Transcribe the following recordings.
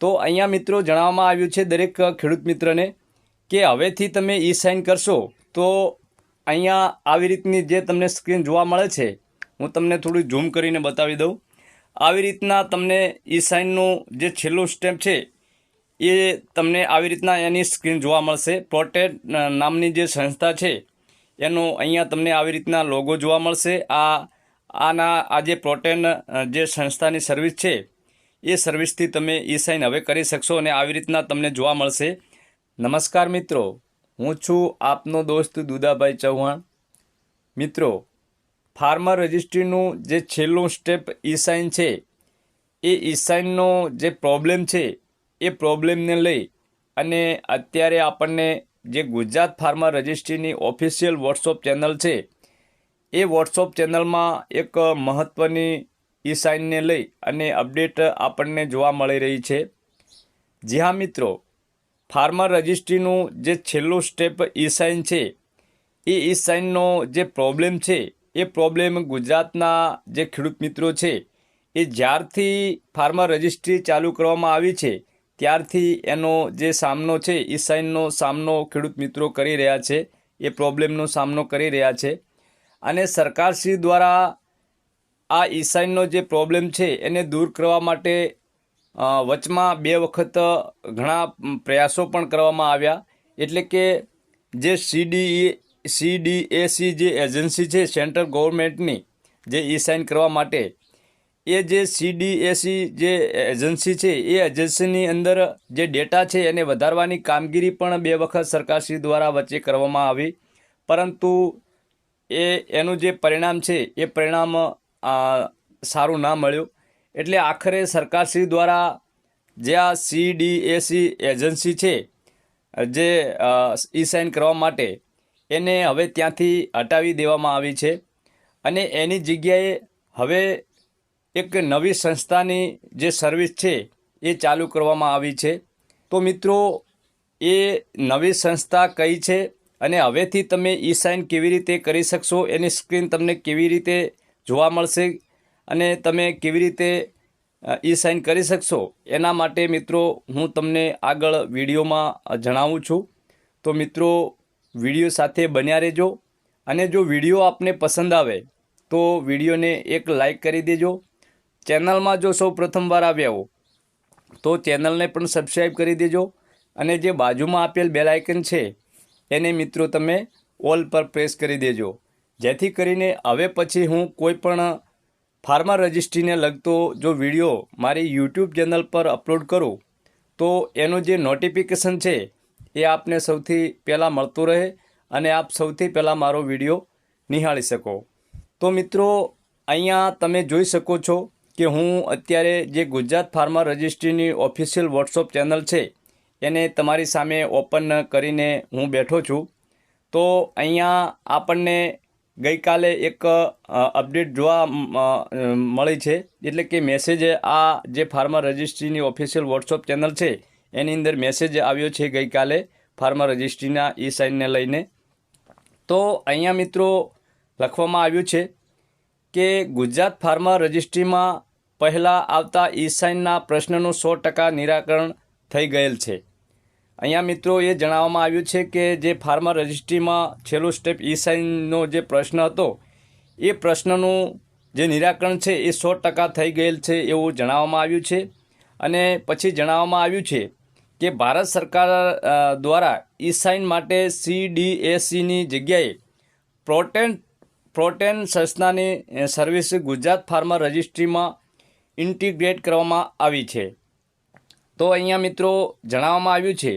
તો અહીંયા મિત્રો જણાવવામાં આવ્યું છે દરેક ખેડૂત મિત્રને કે હવેથી તમે ઈ સાઇન કરશો તો અહીંયા આવી રીતની જે તમને સ્ક્રીન જોવા મળે છે, હું તમને થોડું ઝૂમ કરીને બતાવી દઉં. આવી રીતના તમને ઈ સાઇનનું જે છેલ્લું સ્ટેપ છે, એ તમને આવી રીતના એની સ્ક્રીન જોવા મળશે. પ્રોટેટ નામની જે સંસ્થા છે, એનો અહીંયા તમને આવી રીતના લોગો જોવા મળશે. આ, આના, આ જે પ્રોટેન જે સંસ્થાની સર્વિસ છે એ સર્વિસથી તમે ઈ સાઇન હવે કરી શકશો અને આવી રીતના તમને જોવા મળશે. નમસ્કાર મિત્રો, હું છું આપનો દોસ્ત દુદાભાઈ ચૌહાણ. મિત્રો ફાર્મર રજિસ્ટ્રીનું જે છેલ્લું સ્ટેપ ઈ સાઇન છે, એ ઈ સાઇનનો જે પ્રોબ્લેમ છે, એ પ્રોબ્લેમને લઈ અને અત્યારે આપણને જે ગુજરાત ફાર્મર રજિસ્ટ્રીની ઓફિશિયલ વોટ્સઅપ ચેનલ છે, એ વોટ્સઅપ ચેનલમાં એક મહત્ત્વની ઈ સાઇનને લઈ અને અપડેટ આપણને જોવા મળી રહી છે. જી હા, મિત્રો. ફાર્મર રજિસ્ટ્રીનું જે છેલ્લું સ્ટેપ ઈ સાઇન છે, એ ઈ સાઇનનો જે પ્રોબ્લેમ છે, એ પ્રોબ્લેમ ગુજરાતના જે ખેડૂત મિત્રો છે, એ જ્યારથી ફાર્મર રજિસ્ટ્રી ચાલુ કરવામાં આવી છે, ત્યારથી એનો જે સામનો છે, ઈ સાઇનનો સામનો ખેડૂત મિત્રો કરી રહ્યા છે, એ પ્રોબ્લેમનો સામનો કરી રહ્યા છે. અને સરકારશ્રી દ્વારા આ ઈ સાઇનનો જે પ્રોબ્લેમ છે એને દૂર કરવા માટે વચમાં બે વખત ઘણા પ્રયાસો પણ કરવામાં આવ્યા. એટલે કે જે સીડી સીડીએસી જે એજન્સી છે સેન્ટ્રલ ગવર્મેન્ટની જે ઈ સાઇન કરવા માટે, એ જે સીડીએસી જે એજન્સી છે, એ એજન્સીની અંદર જે ડેટા છે એને વધારવાની કામગીરી પણ બે વખત સરકારશ્રી દ્વારા વચ્ચે કરવામાં આવી. પરંતુ એ, એનું જે પરિણામ છે, એ પરિણામ સારું ના મળ્યું. એટલે આખરે સરકારશ્રી દ્વારા જે આ સીડીએસી એજન્સી છે, જે ઈ સાઇન કરવા માટે એને હવે ત્યાંથી હટાવી દેવામાં આવી છે. અને એની જગ્યાએ હવે એક નવી સંસ્થાની જે સર્વિસ છે એ ચાલુ કરવામાં આવી છે. તો મિત્રો, એ નવી સંસ્થા કઈ છે? અને હવેથી તમે ઈ સાઇન કેવી રીતે કરી શકશો? એની સ્ક્રીન તમને કેવી રીતે જોવા મળશે. અને તમે કેવી રીતે ઈ સાઇન કરી શકશો એના માટે મિત્રો હું તમને આગળ વિડીયોમાં જણાવું છું. તો મિત્રો, વીડિયો સાથે બન્યા રહેજો. અને જો વીડિયો આપને પસંદ આવે, તો વિડીયોને એક લાઈક કરી દેજો. ચેનલમાં જો સૌ પ્રથમવાર આવ્યા હો, તો ચેનલને પણ સબસ્ક્રાઈબ કરી દેજો. અને જે બાજુમાં આપેલ બેલાઇકન છે, એને મિત્રો તમે ઓલ પર પ્રેસ કરી દેજો. જેથી કરીને હવે પછી હું કોઈ પણ ફાર્મર રજિસ્ટ્રીને લગતો જો વીડિયો મારી યુટ્યુબ ચેનલ પર અપલોડ કરું, તો એનું જે નોટિફિકેશન છે એ આપને સૌથી પહેલાં મળતું રહે અને આપ સૌથી પહેલાં મારો વીડિયો નિહાળી શકો. તો મિત્રો, અહીંયા તમે જોઈ શકો છો કે હું અત્યારે જે ગુજરાત ફાર્મા રજિસ્ટ્રીની ઓફિશિયલ વોટ્સઅપ ચેનલ છે, એને તમારી સામે ઓપન કરીને હું બેઠો છું. તો અહીંયા આપણને ગઈકાલે એક અપડેટ જોવા મળી છે. એટલે કે મેસેજ આ જે ફાર્મર રજિસ્ટ્રીની ઓફિશિયલ વોટ્સઅપ ચેનલ છે, એની અંદર મેસેજ આવ્યો છે ગઈકાલે ફાર્મર રજિસ્ટ્રીના ઈ સાઇનને લઈને. તો અહીંયા મિત્રો લખવામાં આવ્યું છે કે ગુજરાત ફાર્મર રજિસ્ટ્રીમાં પહેલાં આવતા ઈ સાઇનના પ્રશ્નનું સો ટકા નિરાકરણ થઈ ગયેલ છે. અહીંયા મિત્રો એ જણાવવામાં આવ્યું છે કે જે ફાર્મર રજિસ્ટ્રીમાં છેલ્લું સ્ટેપ ઈ સાઇનનો જે પ્રશ્ન હતો, એ પ્રશ્નનું જે નિરાકરણ છે એ સો ટકા થઈ ગયેલ છે એવું જણાવવામાં આવ્યું છે. અને પછી જણાવવામાં આવ્યું છે કે ભારત સરકાર દ્વારા ઈ સાઇન માટે સીડીએસીની જગ્યાએ પ્રોટેન પ્રોટેન સંસ્થાની સર્વિસ ગુજરાત ફાર્મર રજિસ્ટ્રીમાં ઇન્ટિગ્રેટ કરવામાં આવી છે. તો અહીંયા મિત્રો જણાવવામાં આવ્યું છે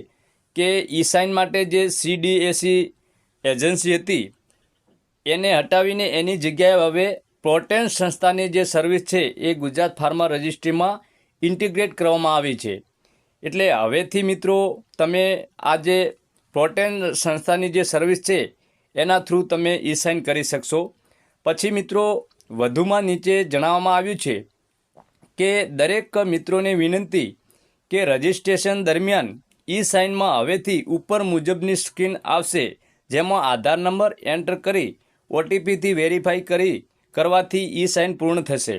કે ઈ સાઇન માટે જે સીડીએસી એજન્સી હતી, એને હટાવીને એની જગ્યાએ હવે પ્રોટેન સંસ્થાની જે સર્વિસ છે, એ ગુજરાત ફાર્મા રજિસ્ટ્રીમાં ઇન્ટિગ્રેટ કરવામાં આવી છે. એટલે હવેથી મિત્રો, તમે આ જે પ્રોટેન સંસ્થાની જે સર્વિસ છે, એના થ્રુ તમે ઈ સાઇન કરી શકશો. પછી મિત્રો, વધુમાં નીચે જણાવવામાં આવ્યું છે કે દરેક મિત્રોને વિનંતી કે રજિસ્ટ્રેશન દરમિયાન ઈ સાઇનમાં હવેથી ઉપર મુજબની સ્ક્રીન આવશે, જેમાં આધાર નંબર એન્ટર કરી ઓટીપીથી વેરીફાઈ કરી કરવાથી ઈ સાઇન પૂર્ણ થશે.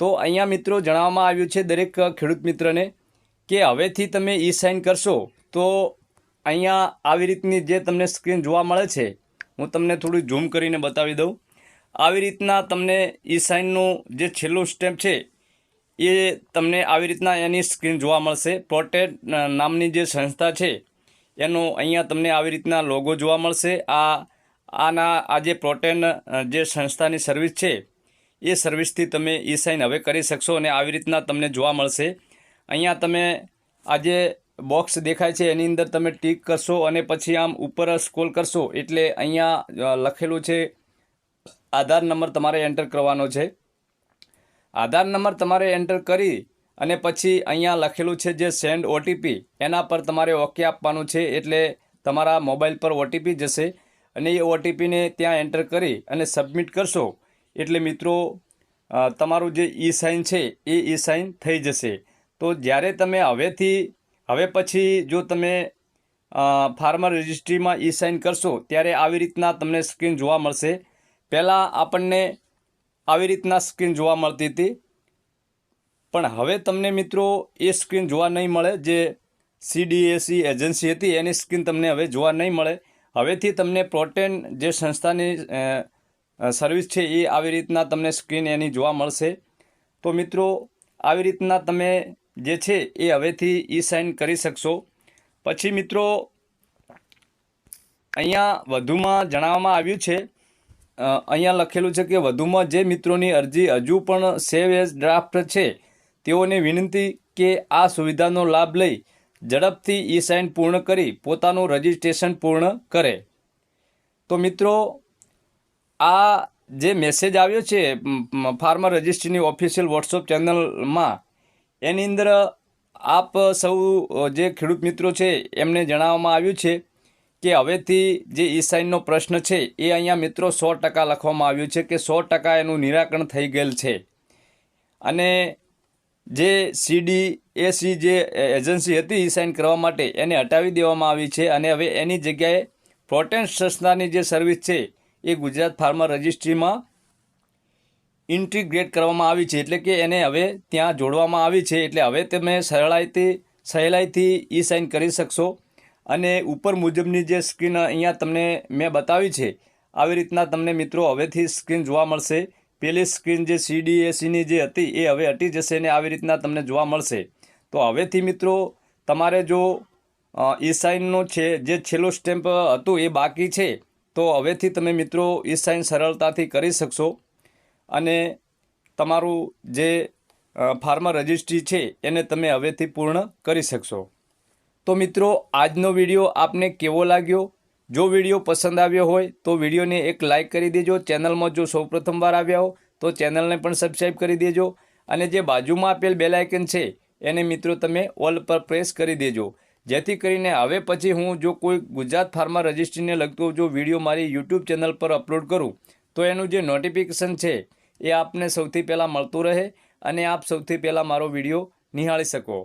તો અહીંયા મિત્રો જણાવવામાં આવ્યું છે દરેક ખેડૂત મિત્રને કે હવેથી તમે ઈ સાઇન કરશો, તો અહીંયા આવી રીતની જે તમને સ્ક્રીન જોવા મળે છે, હું તમને થોડું ઝૂમ કરીને બતાવી દઉં. આવી રીતના તમને ઈ સાઇનનું જે છેલ્લું સ્ટેપ છે એ તમને આવી રીતના એની સ્ક્રીન જોવા મળશે. પ્રોટેડ નામની જે સંસ્થા છે, એનો અહીંયા તમને આવી રીતના લોગો જોવા મળશે. આ, આના, આ જે પ્રોટેન જે સંસ્થાની સર્વિસ છે, એ સર્વિસથી તમે ઈ સાઇન હવે કરી શકશો અને આવી રીતના તમને જોવા મળશે. અહીંયા તમે આ જે બોક્સ દેખાય છે, એની અંદર તમે ટીક કરશો અને પછી આમ ઉપર સ્ક્રોલ કરશો એટલે અહીંયા લખેલું છે, આધાર નંબર તમારે એન્ટર કરવાનો છે. આધાર નંબર તમારે એન્ટર કરી અને પછી અહીંયા લખેલું છે જે સેન્ડ ઓટીપી, એના પર તમારે ઓકે આપવાનું છે એટલે તમારા મોબાઈલ પર ઓટીપી જશે અને એ ઓટીપીને ત્યાં એન્ટર કરી અને સબમિટ કરશો. એટલે મિત્રો તમારું જે ઈ સાઇન છે એ ઈ સાઇન થઈ જશે. તો જ્યારે તમે હવેથી, હવે પછી જો તમે ફાર્મર રજિસ્ટ્રીમાં ઈ સાઇન કરશો, ત્યારે આવી રીતના તમને સ્ક્રીન જોવા મળશે. પહેલાં આપણને આવી રીતના સ્ક્રીન જોવા મળતી હતી. પણ હવે તમને મિત્રો એ સ્ક્રીન જોવા નહીં મળે. જે સીડીએસી એજન્સી હતી, એની સ્ક્રીન તમને હવે જોવા નહીં મળે. હવેથી તમને પ્રોટેન જે સંસ્થાની સર્વિસ છે, એ આવી રીતના તમને સ્ક્રીન એની જોવા મળશે. તો મિત્રો, આવી રીતના તમે જે છે, એ હવેથી ઈ સાઇન કરી શકશો. પછી મિત્રો, અહીંયા વધુમાં જણાવવામાં આવ્યું છે અહીંયા લખેલું છે કે વધુમાં જે મિત્રોની અરજી હજુ પણ સેવ એઝ ડ્રાફ્ટ છે, તેઓને વિનંતી કે આ સુવિધાનો લાભ લઈ ઝડપથી ઈ સાઇન પૂર્ણ કરી પોતાનું રજિસ્ટ્રેશન પૂર્ણ કરે. તો મિત્રો, આ જે મેસેજ આવ્યો છે ફાર્મર રજિસ્ટ્રીની ઓફિશિયલ વોટ્સઅપ ચેનલમાં, એની અંદર આપ સૌ જે ખેડૂત મિત્રો છે, એમને જણાવવામાં આવ્યું છે કે હવેથી જે ઈસાઈનનો પ્રશ્ન છે, એ અહીંયા મિત્રો સો ટકા લખવામાં આવ્યું છે કે સો ટકા એનું નિરાકરણ થઈ ગયેલ છે. અને જે સીડી એસી જે એજન્સી હતી ઈસાઈન કરવા માટે એને હટાવી દેવામાં આવી છે અને હવે એની જગ્યાએ પ્રોટેન સંસ્થાની જે સર્વિસ છે, એ ગુજરાત ફાર્મર રજિસ્ટ્રીમાં ઇન્ટિગ્રેટ કરવામાં આવી છે. એટલે કે એને હવે ત્યાં જોડવામાં આવી છે. એટલે હવે તમે સહેલાઈથી સહેલાઈથી ઈ સાઇન કરી શકશો. અને ઉપર મુજબની જે સ્ક્રીન અહીંયા તમને મેં બતાવી છે, આવી રીતના તમને મિત્રો હવેથી સ્ક્રીન જોવા મળશે. પેલી સ્ક્રીન જે સીડીએસીની જે હતી, એ હવે હટી જશે ને આવી રીતના તમને જોવા મળશે. તો હવેથી મિત્રો, તમારે જો ઈ સાઇનનું છે, જે છેલ્લો સ્ટેમ્પ હતું એ બાકી છે, તો હવેથી તમે મિત્રો ઈ સાઇન સરળતાથી કરી શકશો. અને તમારું જે ફાર્મર રજિસ્ટ્રી છે, એને તમે હવેથી પૂર્ણ કરી શકશો. તો મિત્રો, આજનો વીડિયો આપને કેવો લાગ્યો? જો વીડિયો પસંદ આવ્યો હોય, તો વિડીયોને એક લાઇક કરી દેજો. ચેનલમાં જો સૌ પ્રથમવાર આવ્યા હો, તો ચેનલને પણ સબસ્ક્રાઈબ કરી દેજો. અને જે બાજુમાં આપેલ બેલાયકન છે, એને મિત્રો તમે ઓલ પર પ્રેસ કરી દેજો. જેથી કરીને હવે પછી હું જો કોઈ ગુજરાત ફાર્મા રજિસ્ટ્રીને લગતો જો વીડિયો મારી યુટ્યુબ ચેનલ પર અપલોડ કરું, તો એનું જે નોટિફિકેશન છે, એ આપને સૌથી પહેલાં મળતું રહે અને આપ સૌથી પહેલાં મારો વીડિયો નિહાળી શકો.